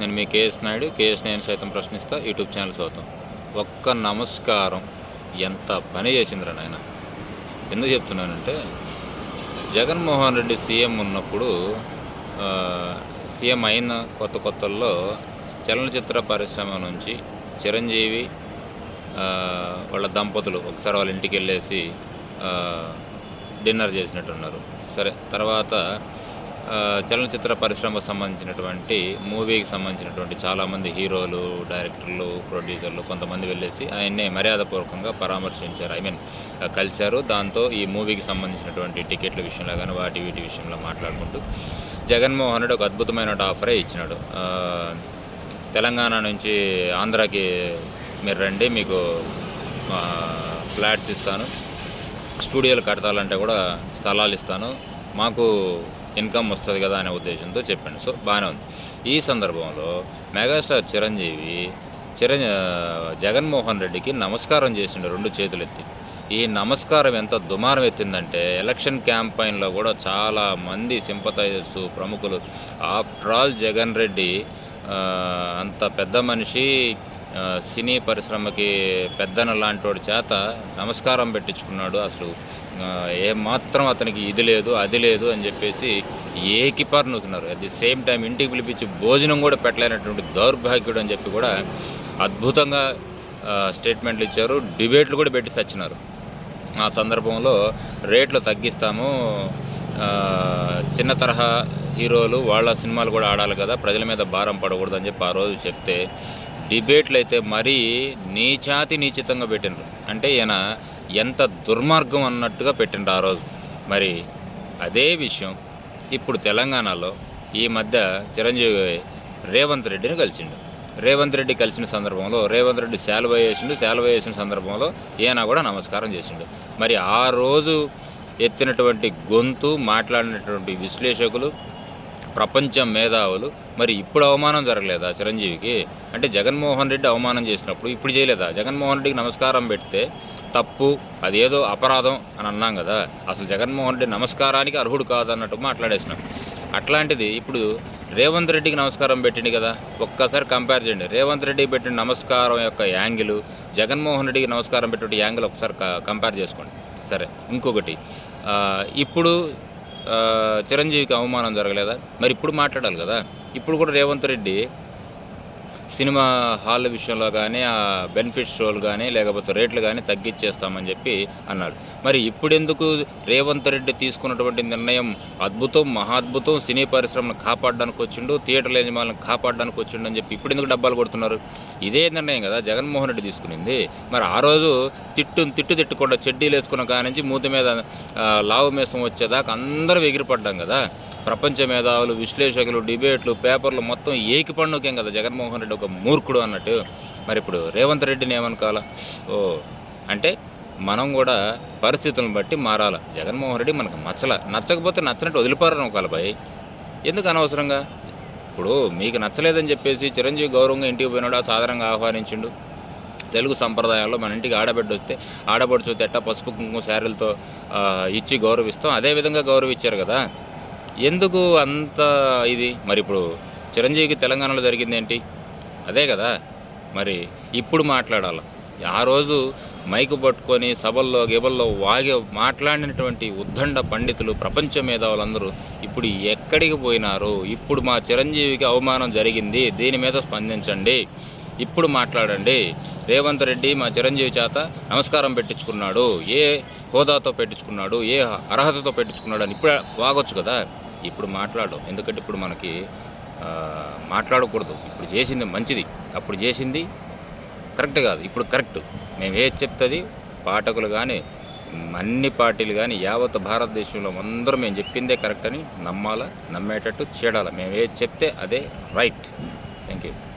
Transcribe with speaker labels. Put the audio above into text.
Speaker 1: నేను మీ KS Naidu KS నేను సైతం ప్రశ్నిస్తా యూట్యూబ్ ఛానల్ సౌతం. ఒక్క నమస్కారం. ఎంత పని చేసిందిరా నాయన? ఎందుకు చెప్తున్నానంటే జగన్మోహన్ రెడ్డి సీఎం ఉన్నప్పుడు సీఎం అయిన కొత్త కొత్తల్లో చలనచిత్ర పరిశ్రమ నుంచి చిరంజీవి వాళ్ళ దంపతులు ఒకసారి వాళ్ళ ఇంటికి వెళ్ళేసి డిన్నర్ చేసినట్టున్నారు. సరే తర్వాత చలనచిత్ర పరిశ్రమకు సంబంధించినటువంటి మూవీకి సంబంధించినటువంటి చాలామంది హీరోలు డైరెక్టర్లు ప్రొడ్యూసర్లు కొంతమంది వెళ్ళేసి ఆయన్నే మర్యాదపూర్వకంగా పరామర్శించారు. ఐ మీన్ కలిశారు. దాంతో ఈ మూవీకి సంబంధించినటువంటి టికెట్ల విషయంలో కానీ వాటి వీటి విషయంలో మాట్లాడుకుంటూ జగన్మోహన్ రెడ్డి ఒక అద్భుతమైన ఆఫరే ఇచ్చినాడు. తెలంగాణ నుంచి ఆంధ్రాకి మీరు రండి మీకు ఫ్లాట్స్ ఇస్తాను. స్టూడియోలు కడతాలంటే కూడా స్థలాలు ఇస్తాను. మాకు ఇన్కమ్ వస్తుంది కదా అనే ఉద్దేశంతో చెప్పాను. సో బాగానే ఉంది. ఈ సందర్భంలో మెగాస్టార్ చిరంజీవి చిరంజీ జగన్మోహన్ రెడ్డికి నమస్కారం చేసిండు రెండు చేతులు ఎత్తి. ఈ నమస్కారం ఎంత దుమారం ఎత్తిందంటే ఎలక్షన్ క్యాంపైన్లో కూడా చాలా మంది సింపతైజర్స్ ప్రముఖులు ఆఫ్టర్ ఆల్ జగన్ రెడ్డి అంత పెద్ద మనిషి సినీ పరిశ్రమకి పెద్దన లాంటి వాడి చేత నమస్కారం పెట్టించుకున్నాడు. అసలు ఏమాత్రం అతనికి ఇది లేదు అది లేదు అని చెప్పేసి ఏకిపారు నూతున్నారు అట్ ది సేమ్ టైం ఇంటికి పిలిపించి భోజనం కూడా పెట్టలేనటువంటి దౌర్భాగ్యుడు అని చెప్పి కూడా అద్భుతంగా స్టేట్మెంట్లు ఇచ్చారు. డిబేట్లు కూడా పెట్టి సచ్చినారు. ఆ సందర్భంలో రేట్లు తగ్గిస్తాము. చిన్న తరహా హీరోలు వాళ్ళ సినిమాలు కూడా ఆడాలి కదా ప్రజల మీద భారం పడకూడదు అని చెప్పి ఆ రోజు చెప్తే డిబేట్లు అయితే మరీ నీచాతి నీచితంగా పెట్టినారు. అంటే ఈయన ఎంత దుర్మార్గం అన్నట్టుగా పెట్టిండు ఆ రోజు. మరి అదే విషయం ఇప్పుడు తెలంగాణలో ఈ మధ్య చిరంజీవి రేవంత్ రెడ్డిని కలిసిండు. రేవంత్ రెడ్డి కలిసిన సందర్భంలో రేవంత్ రెడ్డి శాలువ వేసిండు శాలువ వేసిన సందర్భంలో ఈయన కూడా నమస్కారం చేసిండు. మరి ఆ రోజు ఎత్తినటువంటి గొంతు మాట్లాడినటువంటి విశ్లేషకులు ప్రపంచ మేధావులు మరి ఇప్పుడు అవమానం జరగలేదా చిరంజీవికి? అంటే జగన్మోహన్ రెడ్డి అవమానం చేసినప్పుడు ఇప్పుడు చేయలేదా? జగన్మోహన్ రెడ్డికి నమస్కారం పెడితే తప్పు అదేదో అపరాధం అని అన్నాం కదా. అసలు జగన్మోహన్ రెడ్డి నమస్కారానికి అర్హుడు కాదన్నట్టు మాట్లాడేసినాం. అట్లాంటిది ఇప్పుడు రేవంత్ రెడ్డికి నమస్కారం పెట్టింది కదా. ఒక్కసారి కంపేర్ చేయండి. రేవంత్ రెడ్డి పెట్టిన నమస్కారం యొక్క యాంగిల్ జగన్మోహన్ రెడ్డికి నమస్కారం పెట్టే యాంగిల్ ఒకసారి కంపేర్ చేసుకోండి. సరే ఇంకొకటి. ఇప్పుడు చిరంజీవికి అవమానం జరగలేదా? మరి ఇప్పుడు మాట్లాడాలి కదా. ఇప్పుడు కూడా రేవంత్ రెడ్డి సినిమా హాల్ విషయంలో కానీ ఆ బెనిఫిట్ షోలు కానీ లేకపోతే రేట్లు కానీ తగ్గించేస్తామని చెప్పి అన్నాడు. మరి ఇప్పుడెందుకు రేవంత్ రెడ్డి తీసుకున్నటువంటి నిర్ణయం అద్భుతం మహాద్భుతం సినీ పరిశ్రమను కాపాడడానికి వచ్చిండు థియేటర్ల యజమానులను కాపాడడానికి వచ్చిండు అని చెప్పి ఇప్పుడు ఎందుకు డబ్బాలు కొడుతున్నారు? ఇదే నిర్ణయం కదా జగన్మోహన్ రెడ్డి తీసుకునింది. మరి ఆ రోజు తిట్టు తిట్టు తిట్టకుండా చెడ్డీలు వేసుకున్న కానించి మూత మూతి మీద లావు మేసం వచ్చేదాకా అందరూ ఎగిరిపడ్డాం కదా. ప్రపంచ మేధావులు విశ్లేషకులు డిబేట్లు పేపర్లు మొత్తం ఏకి పండుకేం కదా జగన్మోహన్ రెడ్డి ఒక మూర్ఖుడు అన్నట్టు. మరి ఇప్పుడు రేవంత్ రెడ్డిని ఏమనుకోవాలా? ఓ అంటే మనం కూడా పరిస్థితులను బట్టి మారాల. జగన్మోహన్ రెడ్డి మనకు నచ్చల. నచ్చకపోతే నచ్చినట్టు వదిలిపారని ఒక భయ్ ఎందుకు అనవసరంగా? ఇప్పుడు మీకు నచ్చలేదని చెప్పేసి చిరంజీవి గౌరవంగా ఇంటికి పోయినాడు ఆ సాధారణంగా ఆహ్వానించిండు. తెలుగు సంప్రదాయాల్లో మన ఇంటికి ఆడబిడ్డ వస్తే ఆడబడుచు తెట్ట ఎట్టా పసుపు కుంకుమ శారీలతో ఇచ్చి గౌరవిస్తాం. అదేవిధంగా గౌరవించారు కదా. ఎందుకు అంత ఇది? మరి ఇప్పుడు చిరంజీవికి తెలంగాణలో జరిగింది ఏంటి అదే కదా. మరి ఇప్పుడు మాట్లాడాలి? ఆ రోజు మైకు పట్టుకొని సభల్లో గిబల్లో వాగే మాట్లాడినటువంటి ఉద్దండ పండితులు ప్రపంచ మేధావులందరూ ఇప్పుడు ఎక్కడికి పోయినారు? ఇప్పుడు మా చిరంజీవికి అవమానం జరిగింది. దీని మీద స్పందించండి. ఇప్పుడు మాట్లాడండి. రేవంత్ రెడ్డి మా చిరంజీవి చేత నమస్కారం పెట్టించుకున్నాడు. ఏ హోదాతో పెట్టించుకున్నాడు? ఏ అర్హతతో పెట్టించుకున్నాడు అని ఇప్పుడు వాగొచ్చు కదా. ఇప్పుడు మాట్లాడడం. ఎందుకంటే ఇప్పుడు మనకి మాట్లాడకూడదు. ఇప్పుడు చేసింది మంచిది. అప్పుడు చేసింది కరెక్ట్ కాదు. ఇప్పుడు కరెక్ట్. మేము ఏది చెప్తుంది? పాఠకులు కానీ అన్ని పార్టీలు కానీ యావత్ భారతదేశంలో అందరూ మేము చెప్పిందే కరెక్ట్ అని నమ్మాలా? నమ్మేటట్టు చేయడాలి మేము ఏది చెప్తే అదే రైట్. Thank you